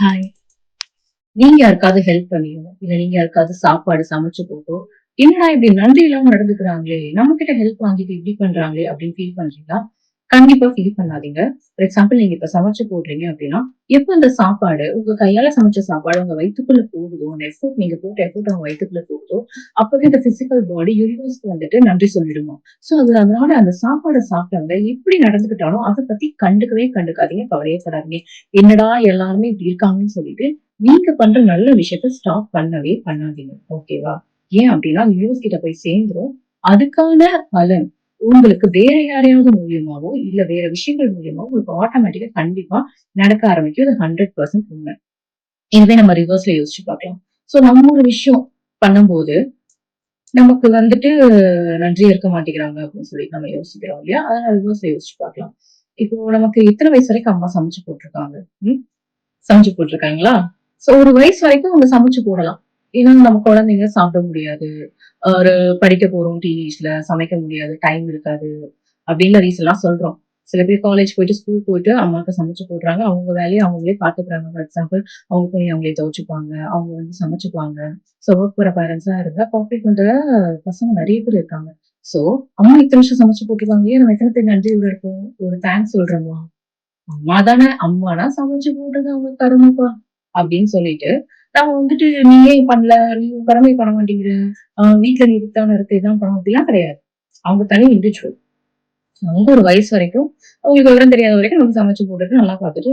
Hi நீங்க யாருக்காவது help பண்ணியோ இல்ல நீங்க யாருக்காவது சாப்பாடு சமைச்சு போட்டோ என்னடா இப்படி நன்றி இல்லாம நடந்துக்கிறாங்களே நம்ம கிட்ட ஹெல்ப் வாங்கிட்டு இப்படி பண்றாங்களே அப்படின்னு ஃபீல் பண்றீங்களா? கண்டிப்பா ஃபீல் பண்ணாதீங்க. ஃபார் எக்ஸாம்பிள் நீங்க இப்ப சமைச்சு போடுறீங்க அப்படின்னா எப்ப இந்த சாப்பாடு உங்க கையால சமைச்ச சாப்பாடு உங்க வயிற்றுக்குள்ள போகுதோ அந்த எஃபோர்ட் நீங்க போட்ட எஃபோர்ட் அவங்க வயிற்றுக்குள்ள போகுதோ அப்பவே இந்த பிசிக்கல் பாடி யூனிவர்ஸ்க்கு வந்துட்டு நன்றி சொல்லிடுமா. சோ அது அதனால அந்த சாப்பாடை சாப்பிட்டவங்க எப்படி நடந்துகிட்டாலும் அதை பத்தி கண்டுக்கவே கண்டுக்காதீங்க கவலையே படாதீங்க என்னடா எல்லாருமே இப்படி இருக்காங்கன்னு சொல்லிட்டு நீங்க பண்ற நல்ல விஷயத்த ஸ்டாப் பண்ணவே பண்ணாதீங்க. ஓகேவா ஏன் அப்படின்னா யூனிவர்ஸ் கிட்ட போய் சேர்ந்துரும். அதுக்கான பலன் உங்களுக்கு வேற யாரையாவது மூலியமாவோ இல்ல வேற விஷயங்கள் மூலியமாவோ உங்களுக்கு ஆட்டோமேட்டிக்கா கண்டிப்பா நடக்க ஆரம்பிக்கும். இது ஹண்ட்ரட் பர்சன்ட் உண்மை. இதுவே நம்ம ரிவர்ஸ்ல யோசிச்சு பார்க்கலாம். சோ நம்ம ஒரு விஷயம் பண்ணும்போது நமக்கு வந்துட்டு நன்றி இருக்க மாட்டேங்கிறாங்க அப்படின்னு சொல்லி நம்ம யோசிக்கிறோம் இல்லையா? அதனால ரிவர்ஸ்ல யோசிச்சு பார்க்கலாம். இப்போ நமக்கு இத்தனை வயசு வரைக்கும் அம்மா சமைச்சு போட்டிருக்காங்க. ம்? சமைச்சு போட்டிருக்காங்களா? சோ ஒரு வயசு வரைக்கும் அவங்க சமைச்சு போடலாம். ஏன்னா நம்ம குழந்தைங்க சாப்பிட முடியாது. ஒரு படிக்க போறோம் டீனேஜ்ல சமைக்க முடியாது டைம் இருக்காது அப்படின்னு ரீசன் எல்லாம் சொல்றோம். சில பேர் காலேஜ் போயிட்டு ஸ்கூல் போயிட்டு அம்மாவுக்கு சமைச்சு போடுறாங்க. அவங்க வேலையை அவங்களே பார்த்துக்கிறாங்க. ஃபார் எக்ஸாம்பிள் அவங்க போய் அவங்களே துவச்சுப்பாங்க. அவங்க வந்து சமைச்சுப்பாங்க. ஸோ ஒர்க் போகிற பேரண்ட்ஸாக இருந்தா காப்பரேட் பண்ணுற பசங்க நிறைய பேர் இருக்காங்க. சோ அம்மா இத்தனை வருஷம் சமைச்சு போட்டுருக்காங்க நம்ம எத்தனை பேர் நன்றி இருக்கும்? ஒரு தேங்க்ஸ் சொல்கிறோமா அம்மா தானே அம்மானா சமைச்சு போட்டுருங்க அவங்க கருமைப்பா அப்படின்னு சொல்லிட்டு நம்ம வந்துட்டு நீ ஏன் பண்ணல நீ கடமை பண்ண மாட்டேங்கிற. ஆஹ் வீட்டுல நீ இருக்கான இருக்கு இதான் பண்ண அப்படிலாம் கிடையாது. அவங்க தனி இண்டிவிஜுவல் அவங்க ஒரு வயசு வரைக்கும் அவங்களுக்கு விவரம் தெரியாத வரைக்கும் நம்ம சமைச்சு போட்டுட்டு நல்லா பார்த்துட்டு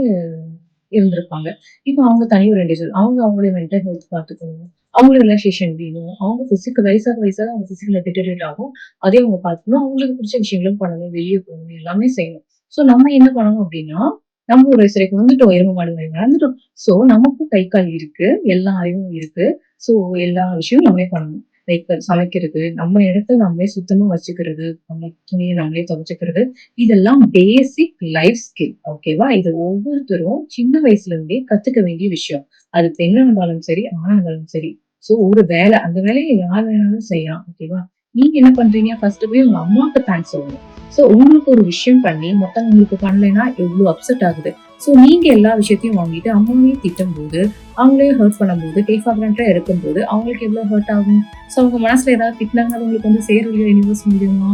இருந்திருப்பாங்க. இப்போ அவங்க தனி ஒரு இண்டிவிஜுவல் அவங்க அவங்களே மென்டல் ஹெல்த் பார்த்துக்கணும். அவங்களுக்கு ரிலாக்ஸேஷன் வேணும். அவங்க பிசிக்கல் வயசாக வயசாக அவங்க பிசிக்கல் டிட்டரேட் ஆகும். அதே அவங்க பார்த்துக்கணும். அவங்களுக்கு பிடிச்ச விஷயங்களும் பண்ணணும். வெளியே போகணும். எல்லாமே செய்யணும். ஸோ நம்ம என்ன பண்ணணும் அப்படின்னா நம்ம ஒரு சிறைக்கு வந்துட்டோம் எருமை மாடு மாதிரி நடந்துட்டோம். சோ நமக்கும் கை கால் இருக்கு எல்லா அறிவும் இருக்கு. சோ எல்லா விஷயமும் நம்மளே பண்ணணும். லைக் சமைக்கிறது நம்ம இடத்த நம்மளே சுத்தமா வச்சுக்கிறது நம்ம துணியை நம்மளே துவைச்சுக்கிறது இதெல்லாம் பேசிக் லைஃப் ஸ்கில் ஓகேவா இது ஒவ்வொருத்தரும் சின்ன வயசுல இருந்தே கத்துக்க வேண்டிய விஷயம். அது பெண்ணா இருந்தாலும் சரி ஆணா இருந்தாலும் சரி. சோ ஒரு வேலை அந்த வேலையை யார் வேணாலும் செய்யலாம் ஓகேவா நீங்க என்ன பண்றீங்க? ஃபர்ஸ்ட் போய் உங்க அம்மாவுக்கு தேங்க்ஸ் சொல்லணும். ஸோ உங்களுக்கு ஒரு விஷயம் பண்ணி மற்றவங்களுக்கு பண்ணலைன்னா எவ்வளோ அப்செட் ஆகுது? ஸோ நீங்கள் எல்லா விஷயத்தையும் வாங்கிட்டு அவங்களையும் திட்டும் போது அவங்களையும் ஹர்ட் பண்ணும்போது டேக் எடுக்கும் போது அவங்களுக்கு எவ்வளோ ஹர்ட் ஆகும்? ஸோ அவங்க மனசுல ஏதாவது திட்டினாங்க அது உங்களுக்கு வந்து சேரலையோ யூனிவர்ஸ் முடியுமா?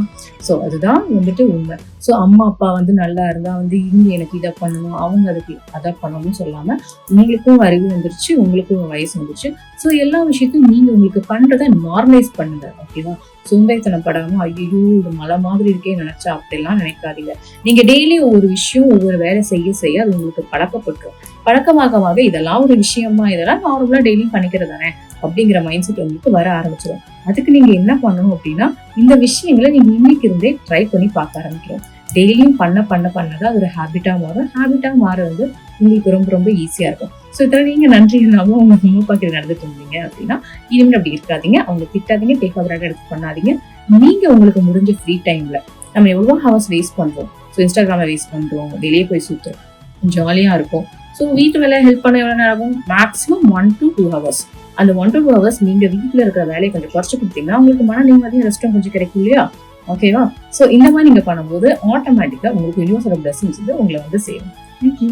ஸோ அதுதான் வந்துட்டு உண்மை. ஸோ அம்மா அப்பா வந்து நல்லா இருந்தால் வந்து இங்கே எனக்கு இதை பண்ணணும் அவங்க அதுக்கு அதை பண்ணணும்னு சொல்லாமல் உங்களுக்கும் அறிவு வந்துருச்சு உங்களுக்கும் வயசு வந்துருச்சு. ஸோ எல்லா விஷயத்தையும் நீங்கள் உங்களுக்கு பண்ணுறதை நார்மலைஸ் பண்ணுங்க ஓகேவா சுந்தைத்தனப்படாமல் ஐயோ இது மலை மாதிரி இருக்கே நினச்சா அப்படிலாம் நினைக்காதீங்க. நீங்கள் டெய்லி ஒவ்வொரு விஷயம் ஒவ்வொரு வேலை செய்ய செய்ய அது உங்களுக்கு பழக்கப்பட்டுரும் பழக்கமாகமாக இதெல்லாம் ஒரு விஷயமா இதெல்லாம் நார்மலா டெய்லியும் பண்ணிக்கிறது தானே அப்படிங்கிற மைண்ட் செட் உங்களுக்கு வர ஆரம்பிச்சிடும் அதுக்கு நீங்க என்ன பண்ணணும் அப்படின்னா இந்த விஷயங்களை நீங்க இன்னைக்கு இருந்தே ட்ரை பண்ணி பார்க்க ஆரம்பிக்கிறோம். டெய்லியும் பண்ண பண்ண பண்ணதான் ஒரு ஹேபிட்டா மாறும். ஹேபிட்டா மாற வந்து உங்களுக்கு ரொம்ப ரொம்ப ஈஸியா இருக்கும். ஸோ இதில் நீங்க நன்றி இல்லாம உங்க அம்மா நடந்துட்டு இருந்தீங்க அப்படின்னா இனிமேல் அப்படி இருக்காதீங்க. அவங்க திட்டாதீங்க டேக் ஓவராக எடுத்து பண்ணாதீங்க. நீங்க உங்களுக்கு முடிஞ்ச ஃப்ரீ டைம்ல நம்ம எவ்வளோ ஹவர்ஸ் வேஸ்ட் பண்றோம். ஸோ இன்ஸ்டாகிராமில் வேஸ்ட் பண்ணுறோம் வெளியே போய் சுத்துறோம். ஜாலியாக இருக்கும். ஸோ வீட்டு வேலையை ஹெல்ப் பண்ண எவ்வளோ நேரம் ஆகும்? Maximum one to two hours அந்த ஒன் டு டூ ஹவர்ஸ் நீங்கள் வீட்டில் இருக்கிற வேலையை கொஞ்சம் குறைச்சி கொடுத்தீங்கன்னா உங்களுக்கு மன நிம்மதியும் ரெஸ்ட்டும் கொஞ்சம் கிடைக்கும் இல்லையா? ஓகேவா ஸோ இந்த மாதிரி நீங்கள் பண்ணும்போது ஆட்டோமேட்டிக்காக உங்களுக்கு யூனிவர்ஸோட பிளஸிங்ஸ் வந்து உங்களை வந்து சேரும். தேங்க்யூ